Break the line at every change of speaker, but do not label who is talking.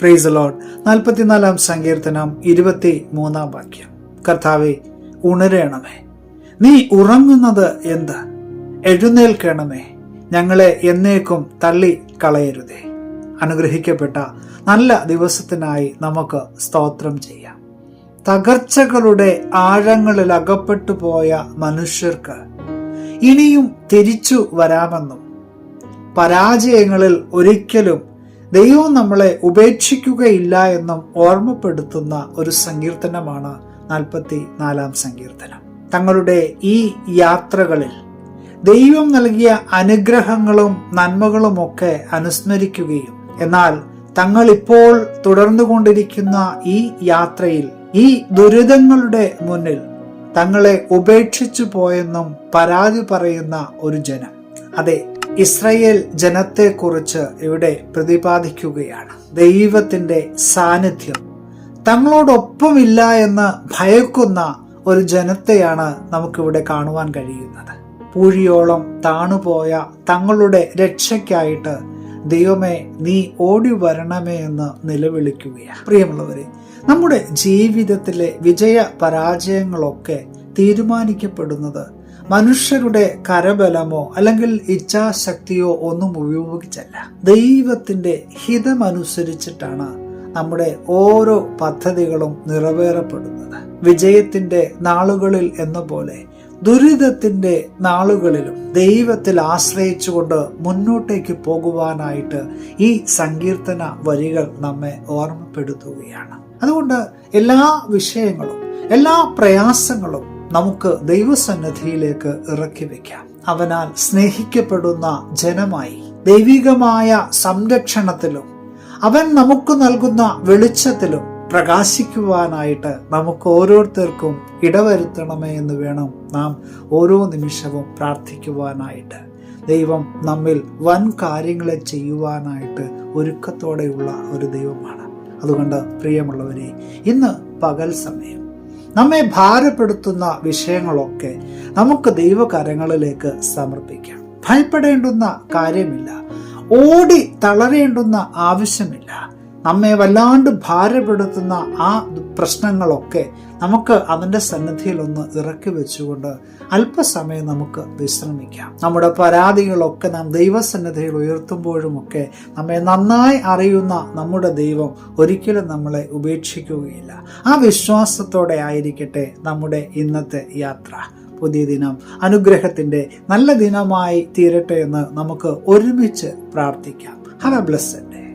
Price load നാൽപ്പത്തിനാലാം സങ്കീർത്തനം ഇരുപത്തി മൂന്നാം വാക്യം. കർത്താവെ ഉണരണമേ. നീ ഉറങ്ങുന്നത് എന്ത്? എഴുന്നേൽക്കണമേ. ഞങ്ങളെ എന്നേക്കും തള്ളി കളയരുതേ അനുഗ്രഹിക്കപ്പെട്ട നല്ല ദിവസത്തിനായി നമുക്ക് സ്തോത്രം ചെയ്യാം. തകർച്ചകളുടെ ആഴങ്ങളിൽ അകപ്പെട്ടു പോയ മനുഷ്യർക്ക് ഇനിയും തിരിച്ചു വരാമെന്നും പരാജയങ്ങളിൽ ഒരിക്കലും ദൈവം നമ്മളെ ഉപേക്ഷിക്കുകയില്ല എന്നും ഓർമ്മപ്പെടുത്തുന്ന ഒരു സങ്കീർത്തനമാണ് നാൽപ്പത്തി നാലാം സങ്കീർത്തനം. തങ്ങളുടെ ഈ യാത്രകളിൽ ദൈവം നൽകിയ അനുഗ്രഹങ്ങളും നന്മകളുമൊക്കെ അനുസ്മരിക്കുകയും എന്നാൽ തങ്ങൾ ഇപ്പോൾ തുടർന്നുകൊണ്ടിരിക്കുന്ന ഈ യാത്രയിൽ ഈ ദുരിതങ്ങളുടെ മുന്നിൽ തങ്ങളെ ഉപേക്ഷിച്ചു പോയെന്നും പരാതി പറയുന്ന ഒരു ജനം. അതെ ഇസ്രയേൽ ജനത്തെക്കുറിച്ച് ഇവിടെ പ്രതിപാദിക്കുകയാണ്. ദൈവത്തിന്റെ സാന്നിധ്യം. തങ്ങളോടൊപ്പമില്ല എന്ന് ഭയക്കുന്ന ഒരു ജനത്തെയാണ് നമുക്കിവിടെ കാണുവാൻ കഴിയുന്നത്. പൂഴിയോളം താണുപോയ തങ്ങളുടെ രക്ഷയ്ക്കായിട്ട് ദൈവമേ നീ ഓടി വരണമേ എന്ന് നിലവിളിക്കുകയാണ്. പ്രിയമുള്ളവരെ നമ്മുടെ ജീവിതത്തിലെ വിജയ പരാജയങ്ങളൊക്കെ തീരുമാനിക്കപ്പെടുന്നത് മനുഷ്യരുടെ കരബലമോ അല്ലെങ്കിൽ ഇച്ഛാശക്തിയോ ഒന്നും ഉപയോഗിച്ചല്ല. ദൈവത്തിന്റെ ഹിതമനുസരിച്ചിട്ടാണ് നമ്മുടെ ഓരോ പദ്ധതികളും നിറവേറപ്പെടുന്നത്. വിജയത്തിന്റെ നാളുകളിൽ എന്ന പോലെ ദുരിതത്തിന്റെ നാളുകളിലും ദൈവത്തിൽ ആശ്രയിച്ചുകൊണ്ട് മുന്നോട്ടേക്ക് പോകുവാനായിട്ട് ഈ സങ്കീർത്തന വരികൾ നമ്മെ ഓർമ്മപ്പെടുത്തുകയാണ്. അതുകൊണ്ട് എല്ലാ വിഷയങ്ങളും എല്ലാ പ്രയാസങ്ങളും നമുക്ക് ദൈവസന്നിധിയിലേക്ക് ഇറക്കി വെക്കാം. അവനാൽ സ്നേഹിക്കപ്പെടുന്ന ജനമായി ദൈവികമായ സംരക്ഷണത്തിലും അവൻ നമുക്ക് നൽകുന്ന വെളിച്ചത്തിലും പ്രകാശിക്കുവാനായിട്ട് നമുക്ക് ഓരോരുത്തർക്കും ഇടവരുത്തണമേ എന്ന് വേണം നാം ഓരോ നിമിഷവും പ്രാർത്ഥിക്കുവാനായിട്ട്. ദൈവം നമ്മിൽ വൻ കാര്യങ്ങളെ ചെയ്യുവാനായിട്ട് ഒരുക്കത്തോടെയുള്ള ഒരു ദൈവമാണ്. അതുകൊണ്ട് പ്രിയമുള്ളവരെ ഇന്ന് പകൽ സമയം നമ്മെ ഭാരപ്പെടുത്തുന്ന വിഷയങ്ങളൊക്കെ നമുക്ക് ദൈവകരങ്ങളിലേക്ക് സമർപ്പിക്കാം. ഭയപ്പെടേണ്ടുന്ന കാര്യമില്ല. ഓടി തളരേണ്ടുന്ന ആവശ്യമില്ല. നമ്മെ വല്ലാണ്ട് ഭാരപ്പെടുത്തുന്ന ആ പ്രശ്നങ്ങളൊക്കെ നമുക്ക് അവന്റെ സന്നിധിയിൽ ഒന്ന് ഇറക്കി വെച്ചുകൊണ്ട് അല്പസമയം നമുക്ക് വിശ്രമിക്കാം. നമ്മുടെ പരാതികളൊക്കെ നാം ദൈവസന്നിധിയിൽ ഉയർത്തുമ്പോഴുമൊക്കെ നമ്മെ നന്നായി അറിയുന്ന നമ്മുടെ ദൈവം ഒരിക്കലും നമ്മളെ ഉപേക്ഷിക്കുകയില്ല. ആ വിശ്വാസത്തോടെ ആയിരിക്കട്ടെ നമ്മുടെ ഇന്നത്തെ യാത്ര. പുതിയ ദിനം അനുഗ്രഹത്തിന്റെ നല്ല ദിനമായി തീരട്ടെ എന്ന് നമുക്ക് ഒരുമിച്ച് പ്രാർത്ഥിക്കാം. Have A day